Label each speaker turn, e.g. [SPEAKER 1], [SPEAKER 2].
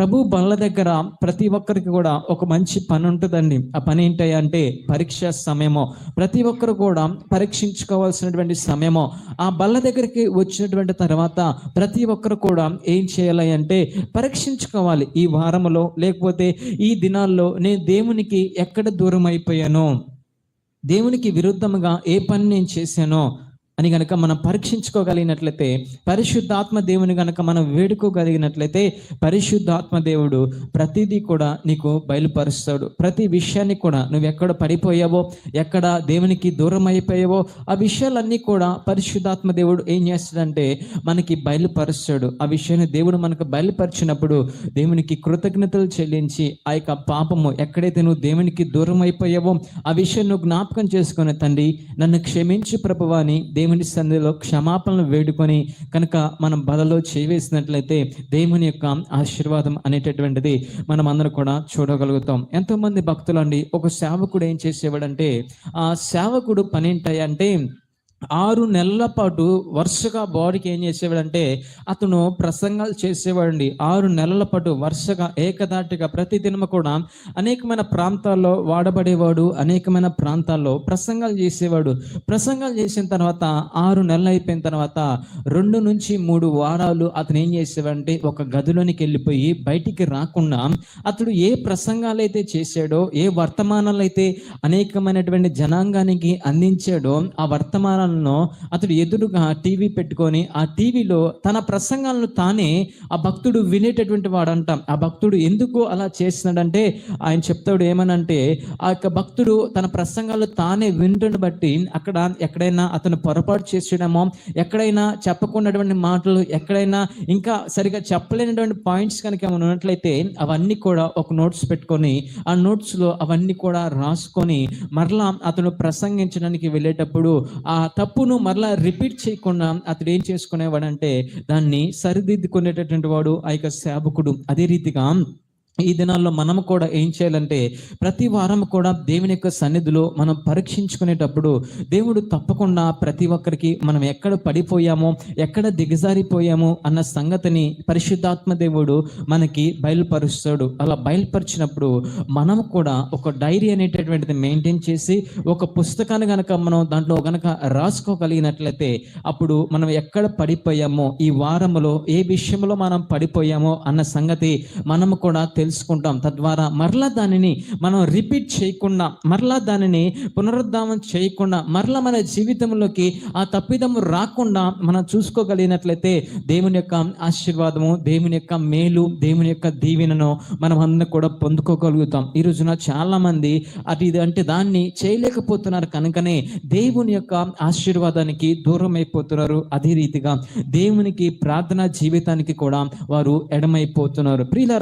[SPEAKER 1] ప్రభు బల్ల దగ్గర ప్రతి ఒక్కరికి కూడా ఒక మంచి పని ఉంటుందండి. ఆ పని ఏంటి అంటే పరీక్ష సమయము. ప్రతి ఒక్కరు కూడా పరీక్షించుకోవాల్సినటువంటి సమయము. ఆ బల్ల దగ్గరికి వచ్చినటువంటి తర్వాత ప్రతి ఒక్కరు కూడా ఏం చేయాలి అంటే పరీక్షించుకోవాలి ఈ వారములో. లేకపోతే ఈ దినాల్లో నేను దేవునికి ఎక్కడ దూరం అయిపోయానో దేవునికి విరుద్ధముగా ఏ పని నేను చేశానో అని గనక మనం పరీక్షించుకోగలిగినట్లయితే పరిశుద్ధాత్మ దేవుని గనక మనం వేడుకోగలిగినట్లయితే పరిశుద్ధాత్మ దేవుడు ప్రతిదీ కూడా నీకు బయలుపరుస్తాడు. ప్రతి విషయాన్ని కూడా నువ్వు ఎక్కడ పడిపోయావో ఎక్కడ దేవునికి దూరం అయిపోయావో ఆ విషయాలన్నీ కూడా పరిశుద్ధాత్మ దేవుడు ఏం చేస్తాడంటే మనకి బయలుపరుస్తాడు. ఆ విషయాన్ని దేవుడు మనకు బయలుపరిచినప్పుడు దేవునికి కృతజ్ఞతలు చెల్లించి ఆ యొక్క పాపము ఎక్కడైతే నువ్వు దేవునికి దూరం అయిపోయావో ఆ విషయం నువ్వు జ్ఞాపకం చేసుకునే తండ్రి నన్ను క్షమించి ప్రభువాని దేవుని సన్నిధిలో క్షమాపణలు వేడుకొని కనుక మనం బలలో చేవేసినట్లయితే దేవుని యొక్క ఆశీర్వాదం అనేటటువంటిది మనం అందరం కూడా చూడగలుగుతాం. ఎంతోమంది భక్తులు అండి ఒక సేవకుడు ఏం చేసేవాడంటే ఆ సేవకుడు పని ఏంటంటే ఆరు నెలల పాటు వరుసగా బాడీకి ఏం చేసేవాడంటే అతను ప్రసంగాలు చేసేవాడండి. ఆరు నెలల పాటు వరుసగా ఏకదాటిగా ప్రతి దినము కూడా అనేకమైన ప్రాంతాల్లో వాడబడేవాడు అనేకమైన ప్రాంతాల్లో ప్రసంగాలు చేసేవాడు. ప్రసంగాలు చేసిన తర్వాత ఆరు నెలలు అయిపోయిన తర్వాత రెండు నుంచి మూడు వారాలు అతను ఏం చేసేవాడంటే ఒక గదిలోనికి వెళ్ళిపోయి బయటికి రాకుండా అతడు ఏ ప్రసంగాలు అయితే చేశాడో ఏ వర్తమానాలు అయితే అనేకమైనటువంటి జనాంగానికి అందించాడో ఆ వర్తమానాలను అతడు ఎదురుగా టీవీ పెట్టుకొని ఆ టీవీలో తన ప్రసంగాలను తానే ఆ భక్తుడు వినేటటువంటి అంటాం ఆ భక్తుడు ఎందుకు అలా చేస్తున్నాడంటే ఆయన చెప్తాడు ఏమనంటే ఆ యొక్క భక్తుడు తన ప్రసంగాలు తానే వింటుని బట్టి అక్కడ ఎక్కడైనా అతను పొరపాటు చేసేయడమో ఎక్కడైనా చెప్పకున్నటువంటి మాటలు ఎక్కడైనా ఇంకా సరిగా చెప్పలేనటువంటి పాయింట్స్ కనుక ఏమైనా ఉన్నట్లయితే అవన్నీ కూడా ఒక నోట్స్ పెట్టుకొని ఆ నోట్స్లో అవన్నీ కూడా రాసుకొని మరలా అతను ప్రసంగించడానికి వెళ్ళేటప్పుడు ఆ తప్పును మరలా రిపీట్ చేయకుండా అతడు ఏం చేసుకునేవాడంటే దాన్ని సరిదిద్దుకునేటటువంటి వాడు ఆ యొక్క సేవకుడు. అదే రీతిగా ఈ దినాల్లో మనం కూడా ఏం చేయాలంటే ప్రతి వారం కూడా దేవుని యొక్క సన్నిధిలో మనం పరీక్షించుకునేటప్పుడు దేవుడు తప్పకుండా ప్రతి ఒక్కరికి మనం ఎక్కడ పడిపోయామో ఎక్కడ దిగజారిపోయామో అన్న సంగతిని పరిశుద్ధాత్మ దేవుడు మనకి బయలుపరుస్తాడు. అలా బయలుపరిచినప్పుడు మనం కూడా ఒక డైరీ అనేటటువంటిది మెయింటైన్ చేసి ఒక పుస్తకాన్ని కనుక మనం దాంట్లో కనుక రాసుకోగలిగినట్లయితే అప్పుడు మనం ఎక్కడ పడిపోయామో ఈ వారంలో ఏ విషయంలో మనం పడిపోయామో అన్న సంగతి మనము కూడా తెలుసుకుంటాం. తద్వారా మరలా దానిని మనం రిపీట్ చేయకుండా మరలా దానిని పునరుద్ధామం చేయకుండా మరలా మన జీవితంలోకి ఆ తప్పిదము రాకుండా మనం చూసుకోగలిగినట్లయితే దేవుని యొక్క ఆశీర్వాదము దేవుని యొక్క మేలు దేవుని యొక్క దీవెనను మనం అందరం కూడా పొందుకోగలుగుతాం. ఈ రోజున చాలా మంది అది ఇది అంటే దాన్ని చేయలేకపోతున్నారు. కనుకనే దేవుని యొక్క ఆశీర్వాదానికి దూరం అయిపోతున్నారు. అదే రీతిగా దేవునికి ప్రార్థనా జీవితానికి కూడా వారు ఎడమైపోతున్నారు. ప్రియుల